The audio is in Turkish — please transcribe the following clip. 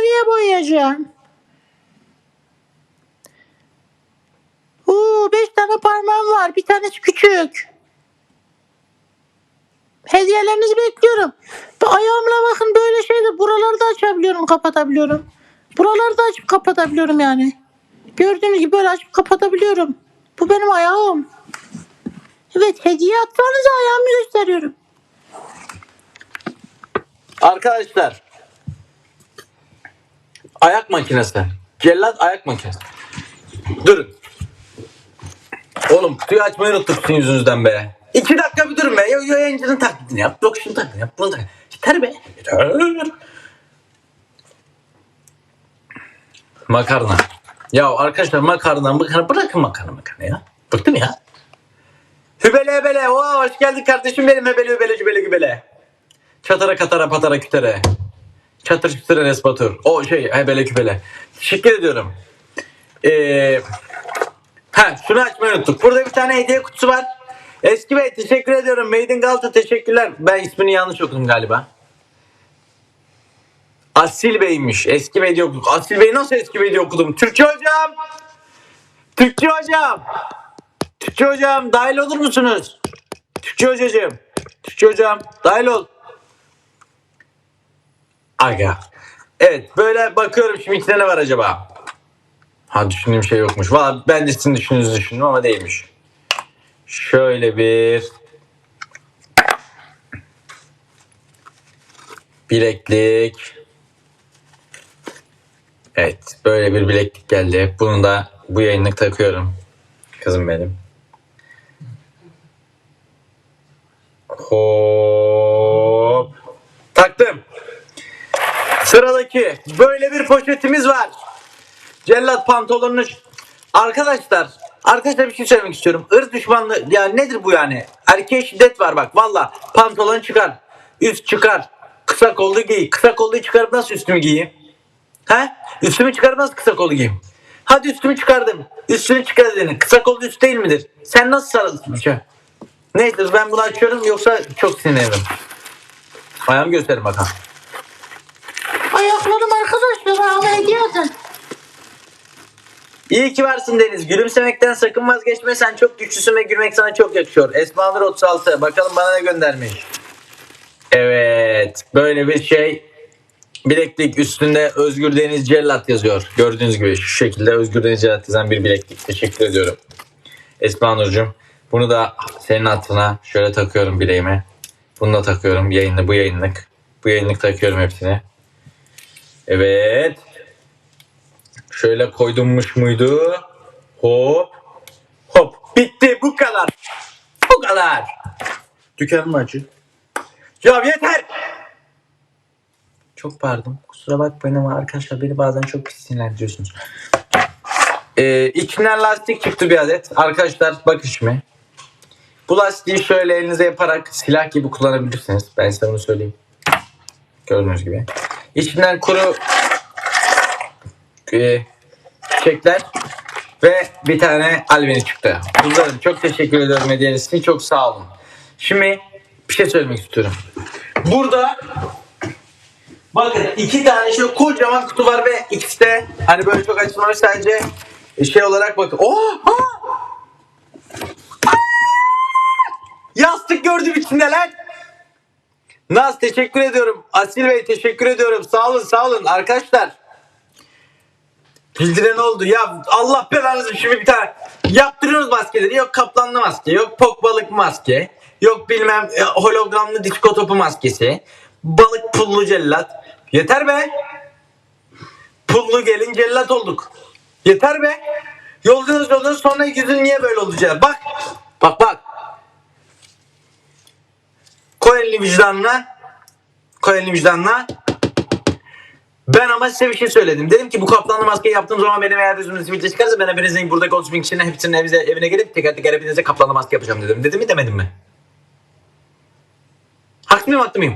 maviye boyayacağım. Oo, beş tane parmağım var. Bir tanesi küçük. Hediyelerinizi bekliyorum. Ayağımla bakın böyle şeyde buraları da açabiliyorum, kapatabiliyorum. Buraları da açıp kapatabiliyorum yani. Gördüğünüz gibi böyle açıp kapatabiliyorum. Bu benim ayağım. Evet hediye atmanıza ayağımı gösteriyorum. Arkadaşlar. Ayak makinesi. Cellat ayak makinesi. Durun. Oğlum kutuyu açmayı unuttuk sizin yüzünüzden be. İki dakika bir durun be. Yo, yo, yayıncının taklidini yap. Yok şunu taklidini yap. Bunu taklidini Yeter be. Yeter. Makarna. Ya arkadaşlar makarna makarna bırakın makarna makarna ya. Bıktım ya. Hübele hübele. Oo, hoş geldin kardeşim benim hübele hübele hübele hübele. Çatara katara patara kütere. Çatır kütere respatur. O şey hebele küpele. Teşekkür ediyorum. Ee, ha şunu açmayı unuttuk. Burada bir tane hediye kutusu var. Eski Bey teşekkür ediyorum. Made in Galata teşekkürler. Ben ismini yanlış okudum galiba. Asil Bey'miş. Eski Bey diye okuduk. Asil Bey nasıl Eski Bey diye okudum? Türkçe hocam. Türkçe hocam. Türkçe hocam dahil olur musunuz? Türkçe hocacığım. Türkçe hocam dahil ol. Aga. Evet böyle bakıyorum şimdi içinde ne var acaba? Ha düşündüğüm şey yokmuş. Valla ben de sizin düşündüğünüzü düşündüm ama değilmiş. Şöyle bir bileklik. Evet böyle bir bileklik geldi. Bunu da bu yayınlık takıyorum. Kızım benim. Hop. Sıradaki böyle bir poşetimiz var. Cellat pantolonunu arkadaşlar arkadaşlar bir şey söylemek istiyorum. Irz düşmanlığı ya nedir bu yani? Erkeğe şiddet var bak valla pantolon çıkar. Üst çıkar. Kısa kollu giy. Kısa kolluyu çıkarıp nasıl üstümü giyeyim? He? Üstümü çıkarıp nasıl kısa kollu giyeyim? Hadi üstümü çıkardım. Üstünü çıkar dedin. Kısa kollu üst değil midir? Sen nasıl sarılsın? Neyse ben bunu açıyorum yoksa çok sinirlenirim. Ayağımı gösterin bakalım. Ayaklarım arkadaşlar hediye atın. İyi ki varsın Deniz. Gülümsemekten sakın vazgeçme. Sen çok güçlüsün ve gülmek sana çok yakışıyor. Esma Nur 36. Bakalım bana ne göndermiş. Evet. Böyle bir şey. Bileklik üstünde Özgür Deniz Cellat yazıyor. Gördüğünüz gibi şu şekilde Özgür Deniz Cellat yazan bir bileklik. Teşekkür ediyorum. Esma. Bunu da senin hatırına şöyle takıyorum bileğime. Bunu da takıyorum. Yayınlı bu yayınlık. Bu yayınlık takıyorum hepsini. Evet. Şöyle koydummuş muydu? Hop. Hop. Bitti. Bu kadar. Bu kadar. Dükkanım acı. Ya yeter. Çok pardon. Kusura bakmayın ama arkadaşlar beni bazen çok pis sinirlendiriyorsunuz. Ee, içinden lastik çıktı bir adet. Arkadaşlar bakın şimdi. Bu lastiği şöyle elinize yaparak silah gibi kullanabilirsiniz. Ben size bunu söyleyeyim. Gördüğünüz gibi. İçinden kuru e, çiçekler ve bir tane albeni çıktı. Kuzlarım çok teşekkür ediyorum hediyeniz için. Çok sağ olun. Şimdi bir şey söylemek istiyorum. Burada bakın iki tane şöyle kocaman kutu var ve ikisi de hani böyle çok açılmamış sadece şey olarak bakın. Oh! Ah! Yastık gördüm içinde lan. Naz teşekkür ediyorum. Asil Bey teşekkür ediyorum. Sağ olun sağ olun arkadaşlar. Bildiren oldu. Ya Allah belanızı şimdi bir tane yaptırıyoruz maskeleri. Yok kaplanlı maske, yok pok balık maske, yok bilmem e, hologramlı disko topu maskesi, balık pullu cellat. Yeter be. Pullu gelin cellat olduk. Yeter be. Yolcunuz yolcunuz sonra yüzün niye böyle olacak? Bak. Bak bak. Vicdanına. Koy elini vicdanına. Ben ama size bir şey söyledim. Dedim ki bu kaplanlı maskeyi yaptığım zaman benim eğer yüzümün sivilce çıkarsa ben hepinizin buradaki 30 bin kişinin hepsinin evine, evine gelip teker teker hepinize kaplanlı maske yapacağım dedim. Dedim mi demedim mi? Haklı mıyım haklı mıyım?